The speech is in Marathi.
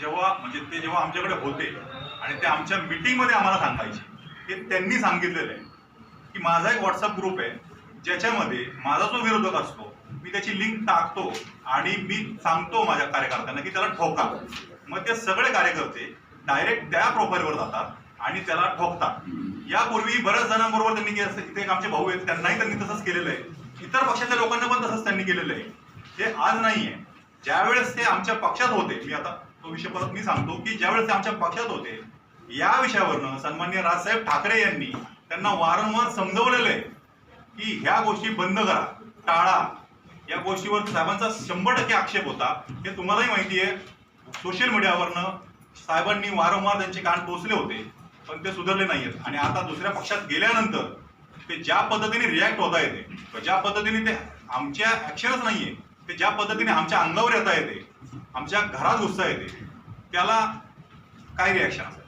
जेव्हा म्हणजे ते जेव्हा आमच्याकडे होते आणि ते आमच्या मीटिंगमध्ये आम्हाला सांगायचे हे त्यांनी सांगितलेलं आहे की माझा एक व्हॉट्सअप ग्रुप आहे ज्याच्यामध्ये माझा जो विरोधक असतो मी त्याची लिंक टाकतो आणि मी सांगतो माझ्या कार्यकर्त्यांना की त्याला ठोका. मग ते सगळे कार्यकर्ते डायरेक्ट त्या प्रोफाईलवर जातात आणि त्याला ठोकतात. यापूर्वी बऱ्याच जणांबरोबर त्यांनी इथे एक आमचे भाऊ आहेत त्यांनाही त्यांनी तसंच केलेलं आहे. इतर पक्षाच्या लोकांना पण तसंच त्यांनी केलेलं आहे. हे आज नाही आहे ज्यावेळेस ते आमच्या पक्षात होते मी आता तो विषय परत मी सांगतो की ज्यावेळेस ते आमच्या पक्षात होते या विषयावरनं सन्मान्य राजसाहेब ठाकरे यांनी त्यांना वारंवार समजवलेलं आहे की ह्या गोष्टी बंद करा टाळा. या गोष्टीवर साहेबांचा शंभर टक्के आक्षेप होता. हे तुम्हालाही माहिती आहे. सोशल मीडियावरनं साहेबांनी वारंवार त्यांचे कान टोचले होते पण ते सुधारले नाहीयेत. आणि आता दुसऱ्या पक्षात गेल्यानंतर ते ज्या पद्धतीने रिॲक्ट होता येते ज्या पद्धतीने ते आमच्या ऍक्शनच नाहीये ते ज्या पद्धतीने आमच्या अंगावर येता येते आमच्या घरात घुसता येते त्याला काय रिॲक्शन असेल?